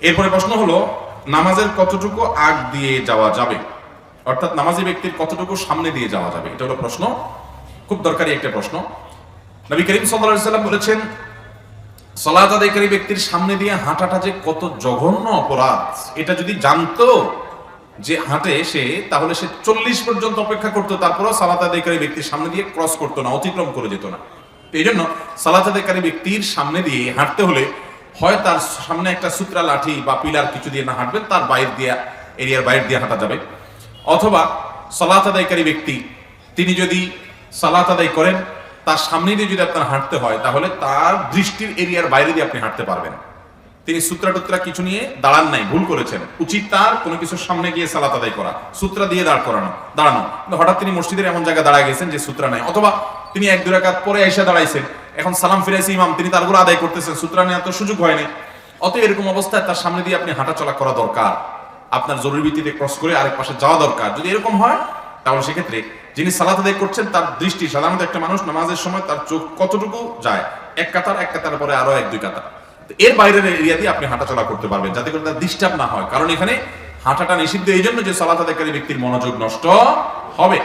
এরপরে প্রশ্ন হলো, নামাজের কতটুকু আগ দিয়ে যাওয়া যাবে? অর্থাৎ নামাজি ব্যক্তির কতটুকু সামনে দিয়ে যাওয়া যাবে? এটা হলো প্রশ্ন। খুব দরকারি একটা প্রশ্ন। নবী করিম সাল্লাম বলেছেন, সলাত আদায়কারী ব্যক্তির সামনে দিয়ে হাঁটাটা যে কত জঘন্য অপরাধ, এটা যদি জানতো যে হাঁটে সে, তাহলে সে চল্লিশ পর্যন্ত অপেক্ষা করতো, তারপরেও সালাত আদায়কারী ব্যক্তির সামনে দিয়ে ক্রস করতো না, অতিক্রম করে যেত না। এই জন্য সালাত আদায়কারী ব্যক্তির সামনে দিয়ে হাঁটতে হলে হয় তার সামনে একটা সূত্রা লাঠি বা পিলার কিছু দিয়ে না হাঁটবেন তার বাইর দিয়ে, এরিয়ার বাইর দিয়ে হাঁটা যাবে। অথবা সালাত আদায়কারী ব্যক্তি, তিনি যদি সালাত আদায় করেন, তার সামনে দিয়ে যদি আপনার হাঁটতে হয়, তাহলে তার দৃষ্টির এরিয়ার বাইরে দিয়ে আপনি হাঁটতে পারবেন। তিনি সূত্রা টুত্রা কিছু নিয়ে দাঁড়ান নাই, ভুল করেছেন। উচিত তার কোনো কিছুর সামনে গিয়ে সালাত আদায় করা, সূত্রা দিয়ে দাঁড় করানো, দাঁড়ানো। হঠাৎ তিনি মসজিদের এমন জায়গায় দাঁড়ায় গেছেন যে সূত্রা নাই, অথবা তিনি এক দু রাকাত পরে এসে দাঁড়াইছেন। এখন সালাম ফিরাইছে ইমাম, তিনি তারগুলো আদায় করতেছেন, সূত্রা নেওয়ার তো সুযোগ হয়নি। অত এরকম অবস্থায় তার সামনে দিয়ে আপনি হাঁটা চলা করা দরকার। আপনার জরুরি ভিত্তিতে ক্রস করে আরেক পাশে যাওয়া দরকার। যদি এরকম হয়, তাহলে সেক্ষেত্রে যিনি সালাত আদায় করছেন, তার দৃষ্টি সাধারণত একটা মানুষ নামাজের সময় তার চোখ কতটুকু যায়? এক কাতার এক কাতার, পরে আরও এক, দুই কাতার। এর বাইরের এরিয়া দিয়ে আপনি হাঁটাচলা করতে পারবেন, যাতে করে তার ডিস্টার্ব না হয়। কারণ এখানে হাঁটাটা নিষিদ্ধ এই জন্য যে সালাত আদায়কারী ব্যক্তির মনোযোগ নষ্ট হবে।